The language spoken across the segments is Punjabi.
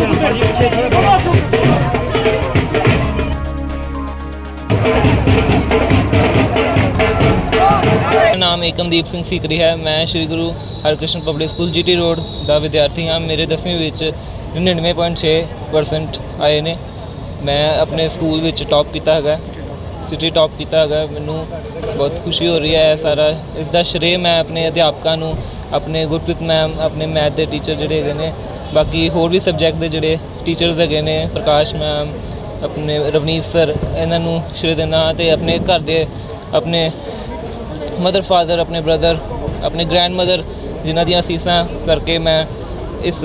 ਮੇਰਾ ਨਾਮ ਏਕਮਦੀਪ ਸਿੰਘ ਸਿਕਰੀ ਹੈ। ਮੈਂ Shri Guru Harkrishan public school GT road ਦਾ ਵਿਦਿਆਰਥੀ ਹਾਂ। ਮੇਰੇ 10ਵੀਂ ਵਿੱਚ 99.6% ਆਏ ਨੇ। ਮੈਂ ਆਪਣੇ ਸਕੂਲ ਵਿੱਚ ਟੌਪ ਕੀਤਾ ਹੈਗਾ ਸਿਟੀ ਟੌਪ ਕੀਤਾ ਹੈਗਾ ਮੈਨੂੰ ਬਹੁਤ ਖੁਸ਼ੀ ਹੋ ਰਹੀ ਹੈ ਸਾਰਾ। ਇਸ ਦਾ ਸ਼੍ਰੇਅ ਮੈਂ ਆਪਣੇ ਅਧਿਆਪਕਾਂ ਨੂੰ, ਆਪਣੇ ਗੁਰਪ੍ਰੀਤ ਮੈਮ, ਆਪਣੇ ਮੈਥ ਦੇ ਟੀਚਰ ਜਿਹੜੇ ਹੈਗੇ ਨੇ ਬਾਕੀ ਹੋਰ ਵੀ ਸਬਜੈਕਟ ਦੇ ਜਿਹੜੇ ਟੀਚਰਸ ਹੈਗੇ ਨੇ, ਪ੍ਰਕਾਸ਼ ਮੈਮ ਆਪਣੇ ਰਵਨੀਤ ਸਰ ਇਹਨਾਂ ਨੂੰ ਸ਼੍ਰੇ ਦੇਣਾ ਤੇ ਆਪਣੇ ਘਰ ਦੇ ਆਪਣੇ ਮਦਰ ਫਾਦਰ ਆਪਣੇ ਬ੍ਰਦਰ ਆਪਣੇ ਗ੍ਰੈਂਡ ਮਦਰ ਜਿਨ੍ਹਾਂ ਦੀਆਂ ਅਸੀਸਾਂ ਕਰਕੇ ਮੈਂ ਇਸ,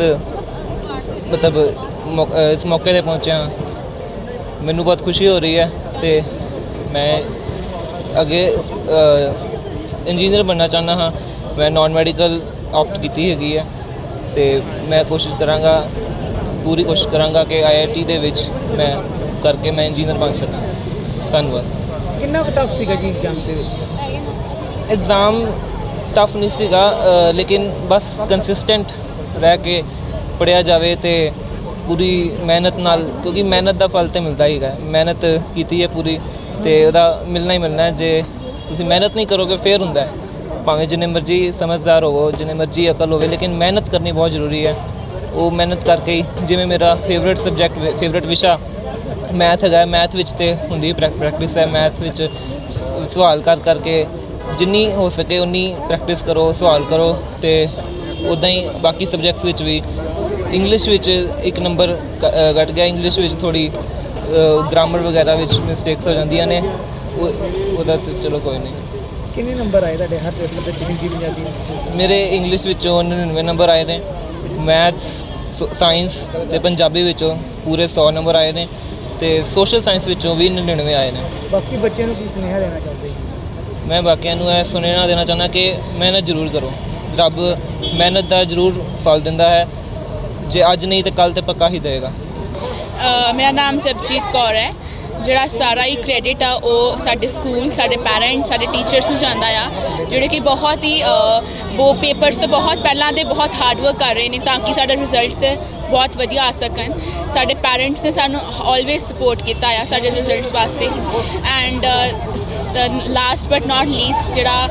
ਮਤਲਬ ਮੌ- ਇਸ ਮੌਕੇ ਤੇ ਪਹੁੰਚਿਆ। ਮੈਨੂੰ ਬਹੁਤ ਖੁਸ਼ੀ ਹੋ ਰਹੀ ਹੈ ਤੇ ਮੈਂ ਅੱਗੇ ਇੰਜੀਨੀਅਰ ਬਣਨਾ ਚਾਹੁੰਦਾ ਹਾਂ। ਮੈਂ ਨਾਨ ਮੈਡੀਕਲ ਆਪਟ ਕੀਤੀ ਹੈਗੀ ਹੈ। ਤੇ ਮੈਂ ਕੋਸ਼ਿਸ਼ ਕਰਾਂਗਾ ਪੂਰੀ ਕੋਸ਼ਿਸ਼ ਕਰਾਂਗਾ ਕਿ ਆਈਆਈਟੀ ਦੇ ਵਿੱਚ ਮੈਂ ਕਰਕੇ ਮੈਂ ਇੰਜੀਨੀਅਰ ਬਣ ਸਕਾਂ। ਧੰਨਵਾਦ। ਕਿੰਨਾ ਕੁ ਟਫ ਸੀਗਾ ਜੀ ਐਗਜ਼ਾਮ ਦੇ ਵਿੱਚ? ਐਗਜ਼ਾਮ ਟਫ ਨਹੀਂ ਸੀਗਾ ਲੇਕਿਨ ਬਸ ਕੰਸਿਸਟੈਂਟ ਰਹਿ ਕੇ ਪੜਿਆ ਜਾਵੇ ਤੇ ਪੂਰੀ ਮਿਹਨਤ ਨਾਲ ਕਿਉਂਕਿ ਮਿਹਨਤ ਦਾ ਫਲ ਤੇ ਮਿਲਦਾ ਹੀ ਹੈ ਮਿਹਨਤ ਕੀਤੀ ਹੈ ਪੂਰੀ ਤੇ ਉਹਦਾ ਮਿਲਣਾ ਹੀ ਮਿਲਣਾ ਹੈ। ਜੇ ਤੁਸੀਂ ਮਿਹਨਤ ਨਹੀਂ ਕਰੋਗੇ ਫੇਰ ਹੁੰਦਾ ਹੈ। ਭਾਵੇਂ ਜਿੰਨੇ ਮਰਜ਼ੀ ਸਮਝਦਾਰ ਹੋਵੋ, ਜਿੰਨੇ ਮਰਜ਼ੀ ਅਕਲ ਹੋਵੇ, ਲੇਕਿਨ ਮਿਹਨਤ ਕਰਨੀ ਬਹੁਤ ਜ਼ਰੂਰੀ ਹੈ। ਉਹ ਮਿਹਨਤ ਕਰਕੇ ਹੀ, ਜਿਵੇਂ ਮੇਰਾ ਫੇਵਰਿਟ ਸਬਜੈਕਟ ਫੇਵਰਿਟ ਵਿਸ਼ਾ ਮੈਥ ਹੈਗਾ ਮੈਥ ਵਿੱਚ ਤੇ ਹੁੰਦੀ ਪ੍ਰੈਕਟਿਸ ਹੈ। ਮੈਥ ਵਿੱਚ ਸ- ਸਵਾਲ ਕਰ ਕਰਕੇ ਜਿੰਨੀ ਹੋ ਸਕੇ ਉਨੀ ਪ੍ਰੈਕਟਿਸ ਕਰੋ, ਸਵਾਲ ਕਰੋ ਤੇ ਉਦਾਂ ਹੀ ਬਾਕੀ ਸਬਜੈਕਟਸ ਵਿੱਚ ਵੀ। ਇੰਗਲਿਸ਼ ਵਿੱਚ ਇੱਕ ਨੰਬਰ ਘਟ ਗਿਆ। ਇੰਗਲਿਸ਼ ਵਿੱਚ ਥੋੜੀ ਗ੍ਰਾਮਰ ਵਗੈਰਾ ਵਿੱਚ ਮਿਸਟੇਕਸ ਹੋ ਜਾਂਦੀਆਂ ਨੇ। ਉਹ- ਉਹਦਾ ਤੇ ਚਲੋ ਕੋਈ ਨਹੀਂ। ਕਿੰਨੇ ਨੰਬਰ ਆਏ ਤੁਹਾਡੇ ਹਰ ਪੇਪਰ ਦੇ ਹਿੰਦੀ ਪੰਜਾਬੀ ਮੇਰੇ ਇੰਗਲਿਸ਼ ਵਿੱਚੋਂ 99 ਨੰਬਰ ਆਏ ਨੇ ਮੈਥਸ ਸਾਇੰਸ ਤੇ ਪੰਜਾਬੀ ਵਿੱਚੋਂ ਪੂਰੇ 100 ਨੰਬਰ ਆਏ ਨੇ ਤੇ ਸੋਸ਼ਲ ਸਾਇੰਸ ਵਿੱਚੋਂ ਵੀ 99 ਆਏ ਨੇ। ਬਾਕੀ ਬੱਚਿਆਂ ਨੂੰ ਕੀ ਸੁਨੇਹਾ ਦੇਣਾ ਚਾਹੁੰਦੇ ਮੈਂ ਬਾਕੀਆਂ ਨੂੰ ਇਹ ਸੁਨੇਹਾ ਦੇਣਾ ਚਾਹੁੰਦਾ ਕਿ ਮਿਹਨਤ ਜ਼ਰੂਰ ਕਰੋ। ਰੱਬ ਮਿਹਨਤ ਦਾ ਜ਼ਰੂਰ ਫਲ ਦਿੰਦਾ ਹੈ। ਜੇ ਅੱਜ ਨਹੀਂ ਤੇ ਕੱਲ ਤੇ ਪੱਕਾ ਹੀ ਦੇਗਾ ਅ, ਮੇਰਾ ਨਾਮ ਜਪਜੀਤ ਕੌਰ ਹੈ। ਜਿਹੜਾ ਸਾਰਾ ਹੀ ਕ੍ਰੈਡਿਟ ਆ ਉਹ ਸਾਡੇ ਸਕੂਲ ਸਾਡੇ ਪੈਰੈਂਟਸ ਸਾਡੇ ਟੀਚਰਸ ਨੂੰ ਜਾਂਦਾ ਆ ਜਿਹੜੇ ਕਿ ਬਹੁਤ ਹੀ ਉਹ ਪੇਪਰਸ ਤੋਂ ਬਹੁਤ ਪਹਿਲਾਂ ਦੇ ਬਹੁਤ ਹਾਰਡ ਵਰਕ ਕਰ ਰਹੇ ਨੇ ਤਾਂ ਕਿ ਸਾਡਾ ਰਿਜ਼ਲਟ ਬਹੁਤ ਵਧੀਆ ਆ ਸਕਣ। ਸਾਡੇ ਪੈਰੈਂਟਸ ਨੇ ਸਾਨੂੰ ਆਲਵੇਸ ਸਪੋਰਟ ਕੀਤਾ ਆ ਸਾਡੇ ਰਿਜ਼ਲਟਸ ਵਾਸਤੇ। And last but not least ਜਿਹੜਾ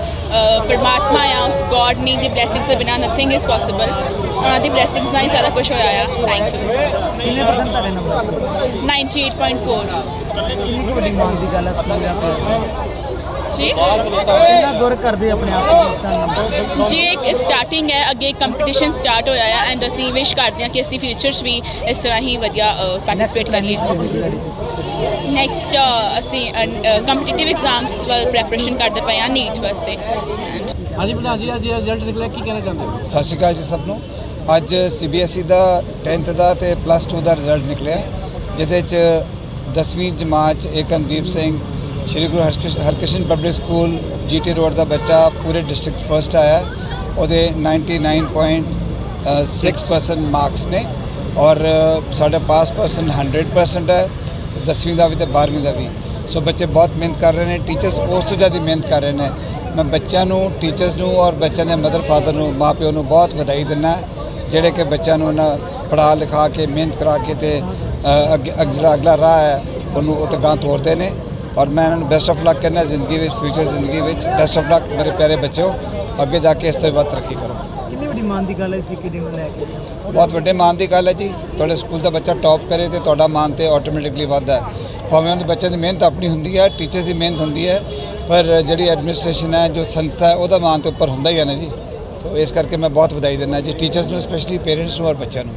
ਪਰਮਾਤਮਾ ਆ ਉਸ ਗੋਡ ਨੇ ਦੀ ਬਲੇਸਿੰਗਸ ਦੇ ਬਿਨਾ ਨਥਿੰਗ ਇਜ਼ ਪੋਸੀਬਲ ਉਹਨਾਂ ਦੀ ਬਲੇਸਿੰਗਸ ਨਾਲ ਹੀ ਸਾਰਾ ਕੁਝ ਹੋਇਆ ਆ। ਥੈਂਕ ਯੂ ਕਿੰਨੇ ਪਰਸੈਂਟ ਤੁਹਾਡੇ ਨੰਬਰ 98.4 ਕਿੰਨੀ ਕੁ ਵੱਡੀ ਮਾਣ ਦੀ ਗੱਲ ਹੈ ਸਕੂਲ ਦੇ ਆਪਣੇ ਜੀ? ਕਿੰਨਾ ਗੁਰ ਕਰਦੇ ਆਪਣੇ ਆਪ ਨੂੰ ਇਸ ਤਰ੍ਹਾਂ ਨੰਬਰ ਜੀ ਇੱਕ ਸਟਾਰਟਿੰਗ ਹੈ ਅੱਗੇ ਕੰਪੀਟੀਸ਼ਨ ਸਟਾਰਟ ਹੋਇਆ ਹੈ ਐਂਡ ਅਸੀਂ ਵਿਸ਼ ਕਰਦੇ ਹਾਂ ਕਿ ਅਸੀਂ ਫਿਊਚਰ 'ਚ ਵੀ ਇਸ ਤਰ੍ਹਾਂ ਹੀ ਵਧੀਆ ਪਾਰਟਿਸਿਪੇਟ ਕਰੀਏ। ਨੈਕਸਟ ਅਸੀਂ ਕੰਪੀਟੀਟਿਵ ਐਗਜ਼ਾਮਸ ਵੱਲ ਪ੍ਰੈਪਰੇਸ਼ਨ ਕਰਦੇ ਪਏ ਹਾਂ ਨੀਟ ਵਾਸਤੇ। ਹਾਂਜੀ ਪ੍ਰਧਾਨ ਜੀ ਅੱਜ ਰਿਜ਼ਲਟ ਨਿਕਲਿਆ ਕੀ ਕਹਿਣਾ ਚਾਹੁੰਦੇ ਹੋ? ਸਤਿ ਸ਼੍ਰੀ ਅਕਾਲ ਜੀ ਸਭ ਨੂੰ। ਅੱਜ ਸੀਬੀਐਸਈ ਦਾ 10th ਦਾ ਤੇ ਪਲੱਸ 2 ਦਾ ਰਿਜ਼ਲਟ ਨਿਕਲਿਆ ਜਿਹਦੇ ਚ 10ਵੀਂ ਜਮਾਤ Ekamdeep Singh, Shri Guru ਹਰਕ੍ਰਿਸ਼- Harkrishan public school GT road ਦਾ ਬੱਚਾ ਪੂਰੇ ਡਿਸਟ੍ਰਿਕਟ ਫਰਸਟ ਆਇਆ। ਉਹਦੇ 99.6% ਮਾਰਕਸ ਨੇ ਔਰ ਸਾਡਾ ਪਾਸ ਪਰਸਨ 100% ਹੈ। 10ਵੀਂ ਦਾ ਵੀ ਤੇ 12ਵੀਂ ਦਾ ਵੀ। ਸੋ ਬੱਚੇ ਬਹੁਤ ਮਿਹਨਤ ਕਰ ਰਹੇ ਨੇ। ਟੀਚਰਸ ਉਸ ਤੋਂ ਜ਼ਿਆਦਾ ਮਿਹਨਤ ਕਰ ਰਹੇ ਨੇ। ਮੈਂ ਬੱਚਿਆਂ ਨੂੰ ਟੀਚਰਸ ਨੂੰ ਔਰ ਬੱਚਿਆਂ ਦੇ ਮਦਰ ਫਾਦਰ ਨੂੰ ਮਾਪਿਓ ਨੂੰ ਬਹੁਤ ਵਧਾਈ ਦਿੰਦਾ ਜਿਹੜੇ ਕਿ ਬੱਚਿਆਂ ਨੂੰ ਨਾ ਪੜ੍ਹਾ ਲਿਖਾ ਕੇ, ਮਿਹਨਤ ਕਰਾ ਕੇ ਤੇ ਅ, ਅੱਗੇ ਅੱਗੇ ਜਿਹੜਾ ਅਗਲਾ ਰਾਹ ਹੈ ਉਹਨੂੰ ਉਹ ਤੇ ਗਾਂ ਤੋਰਦੇ ਨੇ ਔਰ ਮੈਂ ਇਹਨਾਂ ਨੂੰ ਬੈਸਟ ਆਫ ਲੱਕ ਕਹਿੰਦਾ ਜ਼ਿੰਦਗੀ ਵਿੱਚ ਫਿਊਚਰ ਜ਼ਿੰਦਗੀ ਵਿੱਚ ਬੈਸਟ ਆਫ ਲੱਕ ਮੇਰੇ ਪਿਆਰੇ ਬੱਚਿਓ ਅੱਗੇ ਜਾ ਕੇ ਇਸ ਤੋਂ ਵੱਧ ਤਰੱਕੀ ਕਰੋ। ਕਿੰਨੀ ਵੱਡੀ ਮਾਣ ਦੀ ਗੱਲ ਹੈ ਸੀਕੇਡੀ ਨੂੰ ਲੈ ਕੇ? ਬਹੁਤ ਵੱਡੇ ਮਾਣ ਦੀ ਗੱਲ ਹੈ ਜੀ ਤੁਹਾਡੇ ਸਕੂਲ ਦਾ ਬੱਚਾ ਟੌਪ ਕਰੇ ਤੇ ਤੁਹਾਡਾ ਮਾਣ ਤੇ ਆਟੋਮੈਟਿਕਲੀ ਵੱਧਦਾ ਹੈ। ਭਾਵੇਂ ਉਹਦੇ ਬੱਚਿਆਂ ਦੀ ਮਿਹਨਤ ਆਪਣੀ ਹੁੰਦੀ ਹੈ ਟੀਚਰਸ ਦੀ ਮਿਹਨਤ ਹੁੰਦੀ ਹੈ ਪਰ ਜਿਹੜੀ ਐਡਮਿਨਿਸਟ੍ਰੇਸ਼ਨ ਹੈ ਜੋ ਸੰਸਥਾ ਹੈ ਉਹਦਾ ਮਾਣ ਤੇ ਉੱਪਰ ਹੁੰਦਾ ਹੀ ਹੈ ਨਾ ਜੀ। ਸੋ ਇਸ ਕਰਕੇ ਮੈਂ ਬਹੁਤ ਵਧਾਈ ਦਿੰਦਾ ਜੀ ਟੀਚਰਸ ਨੂੰ ਸਪੈਸ਼ਲੀ ਪੇਰੈਂਟਸ ਨੂੰ ਔਰ ਬੱਚਿਆਂ ਨੂੰ।